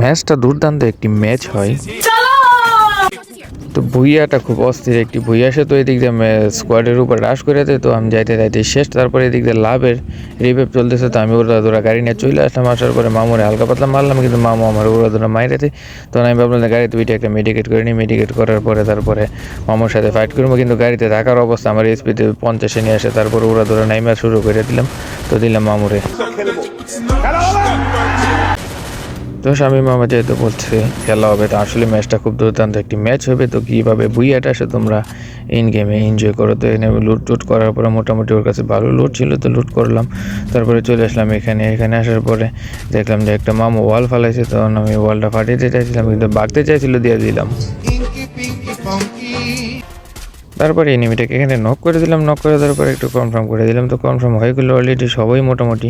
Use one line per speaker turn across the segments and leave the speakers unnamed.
ম্যাচটা দুর্দান্ত একটি ম্যাচ হয়। তো ভুইয়াটা খুব অস্থির একটি ভুইয়া। সে তো এদিক দিয়ে স্কোয়াডের উপর রাশ করে দেয়, তো আমি যাইতে যাইতে শেষ। তারপরে এদিক দিয়ে লাভের রিভেপ চলতেছে, তো আমি ওরা ধরা গাড়ি নিয়ে চলে আসলাম। আসার পরে মামুরে হালকা পাতলা মারলাম, কিন্তু মামু আমার ওরা ধরা মাইরে দেয়। তখন আমি ভাবলাম গাড়িতে উইটে একটা মেডিকেট করে নিই। মেডিকেট করার পরে তারপরে মামুর সাথে ফাইট করব, কিন্তু গাড়িতে থাকার অবস্থা আমার স্পিডে পঞ্চাশে নিয়ে আসে। তারপরে ওরা ধরে নাইমা শুরু করে দিলাম, তো দিলাম মামুরে। তো স্বামী মামা যেহেতু বলছে, খেলা হবে, তো আসলে ম্যাচটা খুব দুর্দান্ত একটি ম্যাচ হবে, তো কীভাবে বুইয়াটা আসে তোমরা ইন গেমে এনজয় করো? তো এনে লুট টুট করার পরে মোটামুটি ওর কাছে ভালো লুট ছিল, তো লুট করলাম। তারপরে চলে আসলাম এখানে এখানে আসার পরে দেখলাম যে একটা মামু ওয়াল ফালাইছে, তখন আমি ওয়ালটা ফাটিয়ে চাইছিলাম, কিন্তু বাগতে চাইছিল, দিয়ে দিলাম. তারপরে এনিমিটাকে এখানে নক করে দিলাম নক করে দেওয়ার পরে একটু কনফার্ম করে দিলাম। তো কনফার্ম হয়ে গেলো অলরেডি সবাই মোটামুটি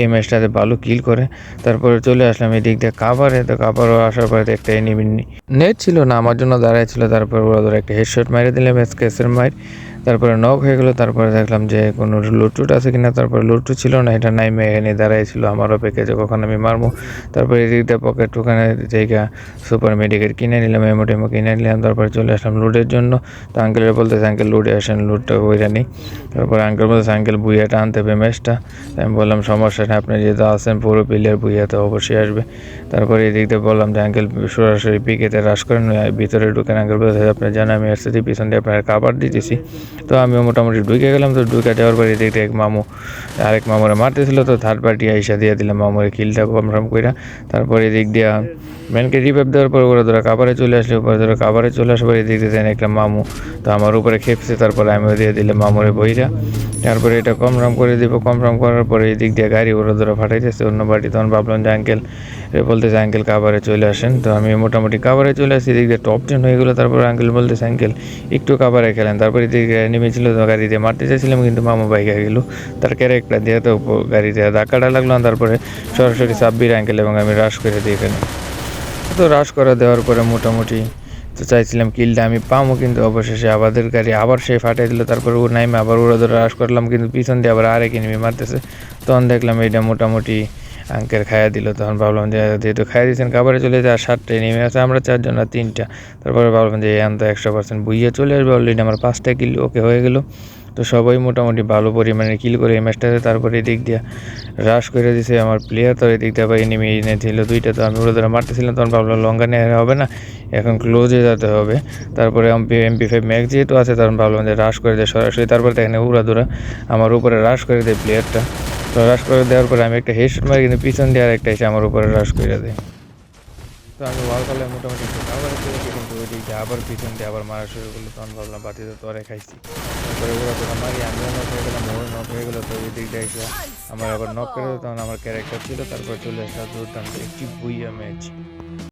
এই ম্যাচটাতে ভালো কিল করে। তারপরে চলে আসলাম এই দিক দিয়ে কাভারে তো কাভারও আসার পরে একটা এনিমি নেট ছিল না, আমার জন্য দাঁড়ায় ছিল। তারপর ওরা ধরে একটা হেডশট মারে দিলাম এসকেসের মার তারপরে নক হয়ে গেলো, তারপরে দেখলাম যে কোনো লুটুট আছে কিনা, তারপরে লুটুট ছিল না, এটা নাইমে এখানে দাঁড়াইছিল আমারও প্যাকেজে কখন আমি মারবো। তারপরে এদিক দিয়ে পকেট ওখানে জায়গা সুপার মেডিকেট কিনে নিলাম এমো টেমো কিনে নিলাম, তারপরে চলে আসলাম লুটের জন্য। তো আঙ্কেলের বলতেছে আঙ্কেল লুটে আসেন, লুটটা ওইটা নেই তারপরে আঙ্কেল বলতেছে আঙ্কেল বুইয়াটা আনতে হবে ম্যাচটা আমি বললাম, সমস্যা নেই, আপনি যেহেতু আসেন পুরো প্লেয়ার বুইয়াতে অবশ্যই আসবে। তারপরে এদিক দিয়ে বললাম যে আঙ্কেল সরাসরি পিকেতে রাশ করেন, ভিতরে ঢুকেন। আঙ্কেল বলতে আপনি জানেন, আমি আসতেছি, পিছন দিয়ে আপনার কাবার দিতেছি। তো আমিও মোটামুটি ঢুকে গেলাম, তো ঢুকে যাওয়ার পরে দেখতে এক মামু, আরেক মামুরে মারতেছিল, তো থার্ড পার্টি আইসা দিয়ে দিলাম মামুরে কিলটা কনফার্ম করে তারপরে দিক দিয়া ম্যানকে রিভাইভ দেওয়ার পর ওরা ধরো কাবারে চলে আসলে উপরে ধরো কাবারে চলে আসার পরে এদিক দিয়ে একটা মামু, তো আমার উপরে খেপছে, তারপরে আমিও দিয়ে দিলাম মামুরে বইরা। তারপরে এটা কম কনফার্ম করে দিব কম কনফার্ম করার পরে এদিক দিয়ে গাড়ি ওরা ধরো ফাটাইতেছে। অন্য বাড়ি তখন ভাবলাম যে আঙ্কেল বলতেছে আঙ্কেল কাবারে চলে আসেন। তো আমি মোটামুটি কাবারে চলে আসি, এদিক দিয়ে টপ টেন হয়ে গেলো, তারপর আঙ্কেল বলতেছে আঙ্কেল একটু কাবারে খেলেন। তারপরে এদিকে নেমেছিল, তো গাড়ি দিয়ে মারতে চাইছিলাম, কিন্তু মামা বাইকে গেলো। তার ক্যারেক্টার দিয়ে তো গাড়ি দিয়ে ধাক্কাটা লাগলাম তারপরে সরাসরি সাব্বির আঙ্কেল এবং আমি রাশ করে দিই এখানে তো রাশ করা দেওয়ার পরে মোটামুটি তো চাইছিলাম কিলটা আমি পামো, কিন্তু অবশেষে আমাদের গাড়ি আবার সে ফাটিয়ে দিল তারপর ও নাইমে আবার ওরা ধরে রাস করলাম, কিন্তু পিছন দিয়ে আবার আরেক এনিমি মারতেছে। তখন দেখলাম এটা মোটামুটি আঙ্কের খাইয়া দিল, তখন ভাবলাম যে যেহেতু খাইয়া দিয়েছেন, খাবারে চলে যায় আর সাতটা নেমে আছে, আমরা চারজন আর তিনটা। তারপরে ভাবলাম যে এখন তো একশো পার্সেন্ট বুইয়ে চলে আসবে অলরেডি আমার পাঁচটা কিল ওকে হয়ে গেল। তো সবাই মোটামুটি ভালো পরিমাণে কিল করে এই ম্যাচটাতে তারপরে এদিক দিয়ে রাশ করে দিছে আমার প্লেয়ার তো এদিক দিয়ে আবার এনিমি এনেছিল দুইটা। তো আমি ওরা ধরে মারতেছিলাম, তখন ভাবলাম লঙ্কা নেওয়া হবে না, এখন ক্লোজে যেতে হবে। তারপরে এমপি এমপি ফাইভ ম্যাক্স যেহেতু আছে, তখন ভাবলাম যে রাশ করে দেয় সরাসরি। তারপরে এখানে উড়া দুরা আমার উপরে রাশ করে দেয় প্লেয়ারটা তো রাশ করে দেওয়ার পরে আমি একটা হেডশট মারি, কিন্তু পিছন দেওয়ার একটা এসে আমার উপরে রাশ করে দেয়। তো আমি ওয়াল কালে মোটামুটি আবার কিন্তু ওই দিক আবার পিছন দিয়ে আবার মারা শুরু করল। তখন ভাবলাম বাতিতে তরে খাইছি। তারপরে ওরা তো মারি আমিও নক হয়ে গেলাম ওর নক হয়ে গেলো, তো ওই দিকটা এসে আমার আবার নক করে তখন আমার ক্যারেক্টার ছিল, তারপর চলে আসা দুর্দান্ত একটি বইয়া ম্যাচ